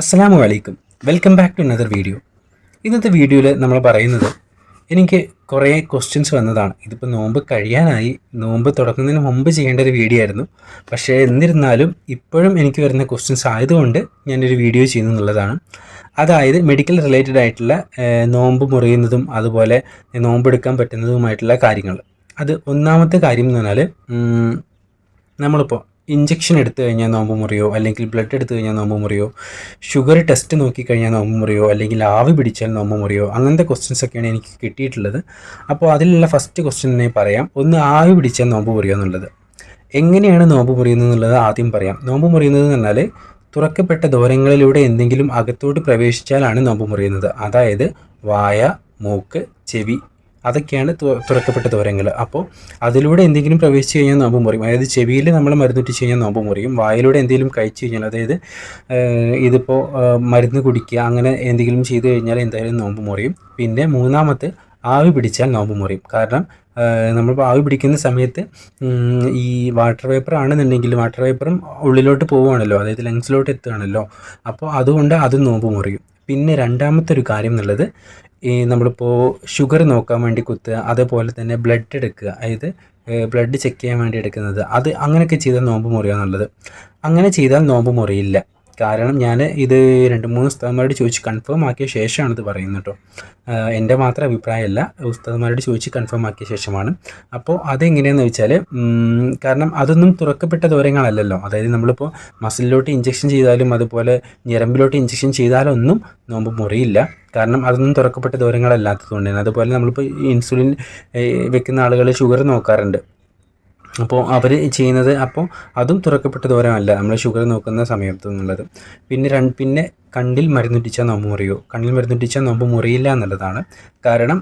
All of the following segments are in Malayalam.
അസ്സലാമു വലൈക്കും welcome back to another video ഇന്നത്തെ വീഡിയോയിൽ നമ്മൾ പറയുന്നത് എനിക്ക് കുറേ ക്വസ്റ്റ്യൻസ് വന്നതാണ്. ഇതിപ്പോൾ നോമ്പ് കഴിയാനായി. നോമ്പ് തുടങ്ങുന്നതിന് മുമ്പ് ചെയ്യേണ്ട ഒരു വീഡിയോ ആയിരുന്നു. പക്ഷേ എന്നിരുന്നാലും ഇപ്പോഴും എനിക്ക് വരുന്ന ക്വസ്റ്റ്യൻസ് ആയതുകൊണ്ട് ഞാനൊരു വീഡിയോ ചെയ്യുന്നു എന്നുള്ളതാണ് അതായത് മെഡിക്കൽ റിലേറ്റഡ് ആയിട്ടുള്ള നോമ്പ് മുറിയുന്നതും അതുപോലെ നോമ്പെടുക്കാൻ പറ്റുന്നതുമായിട്ടുള്ള കാര്യങ്ങൾ. അത് ഒന്നാമത്തെ കാര്യം എന്ന് പറഞ്ഞാൽ നമ്മളിപ്പോൾ ഇഞ്ചക്ഷൻ എടുത്തു കഴിഞ്ഞാൽ നോമ്പ് മുറിയോ അല്ലെങ്കിൽ ബ്ലഡ് എടുത്തു കഴിഞ്ഞാൽ നോമ്പ് മുറിയോ ഷുഗർ ടെസ്റ്റ് നോക്കിക്കഴിഞ്ഞാൽ നോമ്പ് മുറിയോ അല്ലെങ്കിൽ ആവി പിടിച്ചാൽ നോമ്പ് മുറിയോ അങ്ങനത്തെ ക്വസ്റ്റ്യൻസ് ഒക്കെയാണ് എനിക്ക് കിട്ടിയിട്ടുള്ളത്. അപ്പോൾ അതിലുള്ള ഫസ്റ്റ് ക്വസ്റ്റ്യൻ തന്നെ പറയാം. ഒന്ന് ആവി പിടിച്ചാൽ നോമ്പ് മുറിയോ എന്നുള്ളത്. എങ്ങനെയാണ് നോമ്പ് മുറിയുന്നത് എന്നുള്ളത് ആദ്യം പറയാം. നോമ്പ് മുറിയുന്നത് എന്ന് പറഞ്ഞാൽ തുറക്കപ്പെട്ട ദൂരങ്ങളിലൂടെ എന്തെങ്കിലും അകത്തോട്ട് പ്രവേശിച്ചാലാണ് നോമ്പ് മുറിയുന്നത്. അതായത് വായ മൂക്ക് ചെവി അതൊക്കെയാണ് തുറക്കപ്പെട്ട ദൂരങ്ങൾ അപ്പോൾ അതിലൂടെ എന്തെങ്കിലും പ്രവേശിച്ച് കഴിഞ്ഞാൽ നോമ്പ് മുറിയും. അതായത് ചെവിയിൽ നമ്മൾ മരുന്നുറ്റിച്ച് കഴിഞ്ഞാൽ നോമ്പ് മുറിയും. വായിലൂടെ എന്തെങ്കിലും കഴിച്ചു കഴിഞ്ഞാൽ അതായത് ഇതിപ്പോൾ മരുന്ന് കുടിക്കുക അങ്ങനെ എന്തെങ്കിലും ചെയ്തു കഴിഞ്ഞാൽ എന്തായാലും നോമ്പ് മുറിയും. പിന്നെ മൂന്നാമത്തെ ആവി പിടിച്ചാൽ നോമ്പ് മുറിയും. കാരണം നമ്മൾ ആവി പിടിക്കുന്ന സമയത്ത് ഈ വാട്ടർ വേപ്പർ ആണെന്നുണ്ടെങ്കിൽ വാട്ടർ വേപ്പറും ഉള്ളിലോട്ട് പോവുകയാണല്ലോ. അതായത് ലങ്സിലോട്ട് എത്തുകയാണല്ലോ. അപ്പോൾ അതുകൊണ്ട് അത് നോമ്പ് മുറിയും. പിന്നെ രണ്ടാമത്തെ ഒരു കാര്യം എന്നുള്ളത് ഈ നമ്മളിപ്പോൾ ഷുഗർ നോക്കാൻ വേണ്ടി കുത്തുക അതേപോലെ തന്നെ ബ്ലഡ് എടുക്കുക അതായത് ബ്ലഡ് ചെക്ക് ചെയ്യാൻ വേണ്ടി എടുക്കുന്നത് അത് അങ്ങനെയൊക്കെ ചെയ്താൽ നോമ്പ് മുറിയുക എന്നുള്ളത്. അങ്ങനെ ചെയ്താൽ നോമ്പ് മുറിയില്ല. കാരണം ഞാൻ ഇത് രണ്ട് മൂന്ന് ഉസ്താദന്മാരോട് ചോദിച്ച് കൺഫേം ആക്കിയ ശേഷമാണ് ഇത് പറയുന്നത് കേട്ടോ എന്റെ മാത്രം അഭിപ്രായമല്ല ഉസ്താദന്മാരോട് ചോദിച്ച് കൺഫേം ആക്കിയ ശേഷമാണ്. അപ്പോൾ അതെങ്ങനെയാണെന്ന് വെച്ചാൽ കാരണം അതൊന്നും തുറക്കപ്പെട്ട ദൂരങ്ങളല്ലല്ലോ. അതായത് നമ്മളിപ്പോൾ മസിലിലോട്ട് ഇഞ്ചക്ഷൻ ചെയ്താലും അതുപോലെ ഞരമ്പിലോട്ട് ഇഞ്ചക്ഷൻ ചെയ്താലൊന്നും നോമ്പ് മുറിയില്ല. കാരണം അതൊന്നും തുറക്കപ്പെട്ട ദൂരങ്ങളല്ലാത്തത് കൊണ്ട് തന്നെ അതുപോലെ നമ്മളിപ്പോൾ ഇൻസുലിൻ വെക്കുന്ന ആളുകൾ ഷുഗർ നോക്കാറുണ്ട്. അപ്പോൾ അവർ ചെയ്യുന്നത് അപ്പോൾ അതും തുറക്കപ്പെട്ട ദൂരമല്ല നമ്മൾ ഷുഗർ നോക്കുന്ന സമയത്ത് എന്നുള്ളത് പിന്നെ രണ്ട് പിന്നെ കണ്ണിൽ മരുന്നുറ്റിച്ചാൽ നോമ്പ് മുറിയോ? കണ്ണിൽ മരുന്നുറ്റിച്ചാൽ നോമ്പ് മുറിയില്ല എന്നുള്ളതാണ്. കാരണം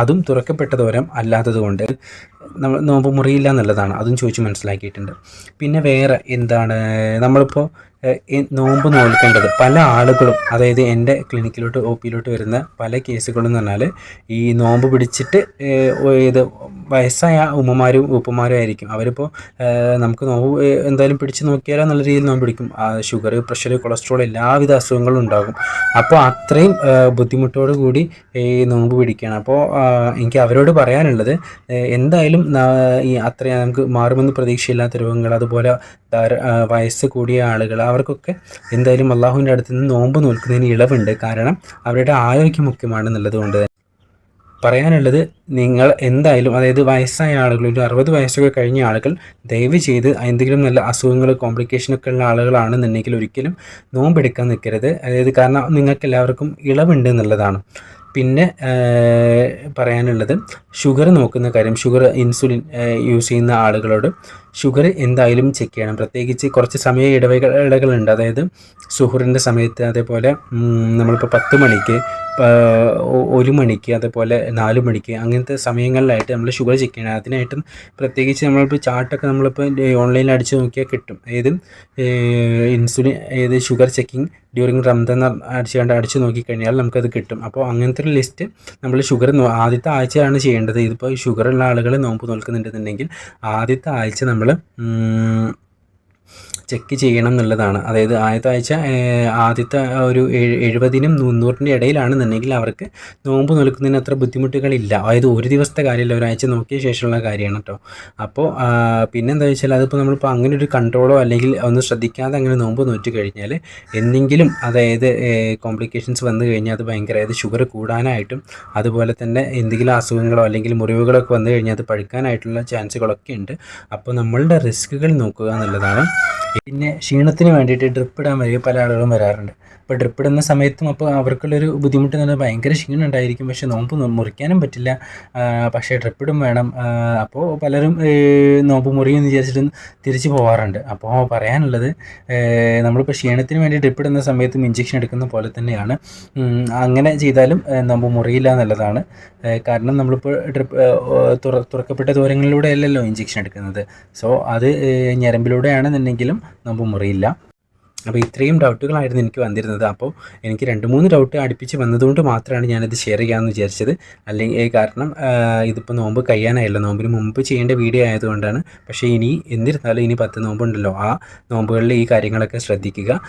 അതും തുറക്കപ്പെട്ട ദൂരം അല്ലാത്തത് കൊണ്ട് നമ്മൾ നോമ്പ് മുറിയില്ല എന്നുള്ളതാണ്. അതും ചോദിച്ച് മനസ്സിലാക്കിയിട്ടുണ്ട്. പിന്നെ വേറെ എന്താണ്? നമ്മളിപ്പോൾ നോമ്പ് നോൽക്കേണ്ടത് പല ആളുകളും അതായത് എന്റെ ക്ലിനിക്കിലോട്ട് ഒ പിയിലോട്ട് വരുന്ന പല കേസുകളും പറഞ്ഞാൽ ഈ നോമ്പ് പിടിച്ചിട്ട് ഇത് വയസ്സായ ഉമ്മമാരും ഉപ്പമാരും ആയിരിക്കും. അവരിപ്പോൾ നമുക്ക് നോമ്പ് എന്തായാലും പിടിച്ച് നോക്കിയാലോ നല്ല രീതിയിൽ നോമ്പ് പിടിക്കും. ഷുഗർ പ്രഷർ കൊളസ്ട്രോൾ എല്ലാവിധ അസുഖങ്ങളും ഉണ്ടാകും. അപ്പോൾ അത്രയും ബുദ്ധിമുട്ടോട് കൂടി ഈ നോമ്പ് പിടിക്കുകയാണ്. അപ്പോൾ എനിക്ക് അവരോട് പറയാനുള്ളത് എന്തായാലും ഈ അത്രയും നമുക്ക് മാറുമെന്ന് പ്രതീക്ഷയില്ലാത്ത രോഗങ്ങൾ അതുപോലെ വയസ്സ് കൂടിയ ആളുകൾ അവർക്കൊക്കെ എന്തായാലും അള്ളാഹുവിന്റെ അടുത്ത് നിന്ന് നോമ്പ് നോൽക്കുന്നതിന് ഇളവുണ്ട്. കാരണം അവരുടെ ആരോഗ്യം കൊണ്ട് തന്നെ. പറയാനുള്ളത് നിങ്ങൾ എന്തായാലും അതായത് വയസ്സായ ആളുകൾ ഒരു അറുപത് വയസ്സൊക്കെ കഴിഞ്ഞ ആളുകൾ ദയവ് ചെയ്ത് എന്തെങ്കിലും നല്ല അസുഖങ്ങൾ കോംപ്ലിക്കേഷനൊക്കെ ഉള്ള ആളുകളാണെന്നുണ്ടെങ്കിൽ ഒരിക്കലും നോമ്പെടുക്കാൻ നിൽക്കരുത്. അതായത് കാരണം നിങ്ങൾക്ക് എല്ലാവർക്കും ഇളവുണ്ട് എന്നുള്ളതാണ്. പിന്നെ പറയാനുള്ളത് ഷുഗർ നോക്കുന്ന കാര്യം ഷുഗർ ഇൻസുലിൻ യൂസ് ചെയ്യുന്ന ആളുകളോട് ഷുഗർ എന്തായാലും ചെക്ക് ചെയ്യണം. പ്രത്യേകിച്ച് കുറച്ച് സമയ ഇടവേള ഇടകളുണ്ട് അതായത് സുഹൃറിന്റെ സമയത്ത് അതേപോലെ നമ്മളിപ്പോൾ പത്ത് മണിക്ക് ഒരു മണിക്ക് അതേപോലെ നാല് മണിക്ക് അങ്ങനത്തെ സമയങ്ങളിലായിട്ട് നമ്മൾ ഷുഗർ ചെക്ക് ചെയ്യണം. അതിനായിട്ടും പ്രത്യേകിച്ച് നമ്മളിപ്പോൾ ചാർട്ടൊക്കെ നമ്മളിപ്പോൾ ഓൺലൈനിൽ അടിച്ച് നോക്കിയാൽ കിട്ടും. ഏത് ഇൻസുലിൻ ഏത് ഷുഗർ ചെക്കിംഗ് ഡ്യൂറിങ് റംദാൻ അടിച്ചു കണ്ട് അടിച്ച് നോക്കിക്കഴിഞ്ഞാൽ നമുക്കത് കിട്ടും. അപ്പോൾ അങ്ങനത്തെ ഒരു ലിസ്റ്റ് നമ്മൾ ഷുഗർ ആദ്യത്തെ ആഴ്ചയാണ് ചെയ്യേണ്ടത്. ഇതിപ്പോൾ ഷുഗർ ഉള്ള ആളുകൾ നോമ്പ് നോൽക്കുന്നുണ്ടെന്നുണ്ടെങ്കിൽ ആദ്യത്തെ ആഴ്ച നമ്മൾ 嗯，ചെക്ക് ചെയ്യണം എന്നുള്ളതാണ്. അതായത് ആദ്യത്തെ ആഴ്ച ആദ്യത്തെ ഒരു എഴു എഴുപതിനും മുന്നൂറിന്റെ ഇടയിലാണെന്നുണ്ടെങ്കിൽ അവർക്ക് നോമ്പ് നോൽക്കുന്നതിന് അത്ര ബുദ്ധിമുട്ടുകളില്ല. അതായത് ഒരു ദിവസത്തെ കാര്യമല്ല ഒരാഴ്ച നോക്കിയ ശേഷമുള്ള കാര്യമാണ് കേട്ടോ അപ്പോൾ പിന്നെ എന്താ വെച്ചാൽ അതിപ്പോൾ നമ്മളിപ്പോൾ അങ്ങനെ ഒരു കൺട്രോളോ അല്ലെങ്കിൽ ഒന്ന് ശ്രദ്ധിക്കാതെ അങ്ങനെ നോമ്പ് നോറ്റ് കഴിഞ്ഞാൽ എന്തെങ്കിലും അതായത് കോംപ്ലിക്കേഷൻസ് വന്നു കഴിഞ്ഞാൽ അത് ഭയങ്കര അതായത് ഷുഗർ കൂടാനായിട്ടും അതുപോലെ തന്നെ എന്തെങ്കിലും അസുഖങ്ങളോ അല്ലെങ്കിൽ മുറിവുകളൊക്കെ വന്നു കഴിഞ്ഞാൽ അത് പഴുക്കാനായിട്ടുള്ള ചാൻസുകളൊക്കെ ഉണ്ട്. അപ്പോൾ നമ്മളുടെ റിസ്കുകൾ നോക്കുക എന്നുള്ളതാണ്. പിന്നെ ക്ഷീണത്തിന് വേണ്ടിയിട്ട് ഡ്രിപ്പ് ഇടാൻ വരെ പല ആളുകളും വരാറുണ്ട്. അപ്പോൾ ഡ്രിപ്പ് ഇടുന്ന സമയത്തും അപ്പോൾ അവർക്കുള്ളൊരു ബുദ്ധിമുട്ട് എന്ന് പറഞ്ഞാൽ ഭയങ്കര ക്ഷീണം ഉണ്ടായിരിക്കും. പക്ഷേ നോമ്പ് മുറിക്കാനും പറ്റില്ല. പക്ഷേ ഡ്രിപ്പ് ഇടും വേണം. അപ്പോൾ പലരും നോമ്പ് മുറിയെന്ന് വിചാരിച്ചിട്ട് തിരിച്ചു പോകാറുണ്ട് അപ്പോൾ പറയാനുള്ളത് നമ്മളിപ്പോൾ ക്ഷീണത്തിന് വേണ്ടി ഡ്രിപ്പ് ഇടുന്ന സമയത്തും ഇഞ്ചക്ഷൻ എടുക്കുന്ന പോലെ തന്നെയാണ്. അങ്ങനെ ചെയ്താലും നോമ്പ് മുറിയില്ല എന്നുള്ളതാണ്. കാരണം നമ്മളിപ്പോൾ ഡ്രിപ്പ് തുറ തുറക്കപ്പെട്ട ദൂരങ്ങളിലൂടെ അല്ലല്ലോ ഇഞ്ചക്ഷൻ എടുക്കുന്നത്. സോ അത് ഞരമ്പിലൂടെയാണെന്നുണ്ടെങ്കിലും നോമ്പ് മുറിയില്ല. അപ്പോൾ ഇത്രയും ഡൗട്ടുകളായിരുന്നു എനിക്ക് വന്നിരുന്നത്. അപ്പോൾ എനിക്ക് രണ്ട് മൂന്ന് ഡൗട്ട് അടുപ്പിച്ച് വന്നതുകൊണ്ട് മാത്രമാണ് ഞാനിത് ഷെയർ ചെയ്യാമെന്ന് വിചാരിച്ചത്. അല്ലെങ്കിൽ കാരണം ഇതിപ്പോൾ നോമ്പ് കഴിയാനായല്ലോ. നോമ്പിന് മുമ്പ് ചെയ്യേണ്ട വീഡിയോ ആയതുകൊണ്ടാണ്. പക്ഷേ ഇനി എന്നിരുന്നാലും ഇനി പത്ത് നോമ്പുണ്ടല്ലോ. ആ നോമ്പുകളിൽ ഈ കാര്യങ്ങളൊക്കെ ശ്രദ്ധിക്കുക.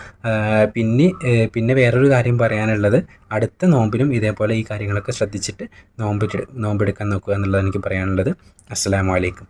പിന്നെ പിന്നെ വേറൊരു കാര്യം പറയാനുള്ളത്. അടുത്ത നോമ്പിനും ഇതേപോലെ ഈ കാര്യങ്ങളൊക്കെ ശ്രദ്ധിച്ചിട്ട് നോമ്പ് നോമ്പെടുക്കാൻ നോക്കുക എന്നുള്ളത് എനിക്ക് പറയാനുള്ളത്. അസ്സാം അലൈക്കും.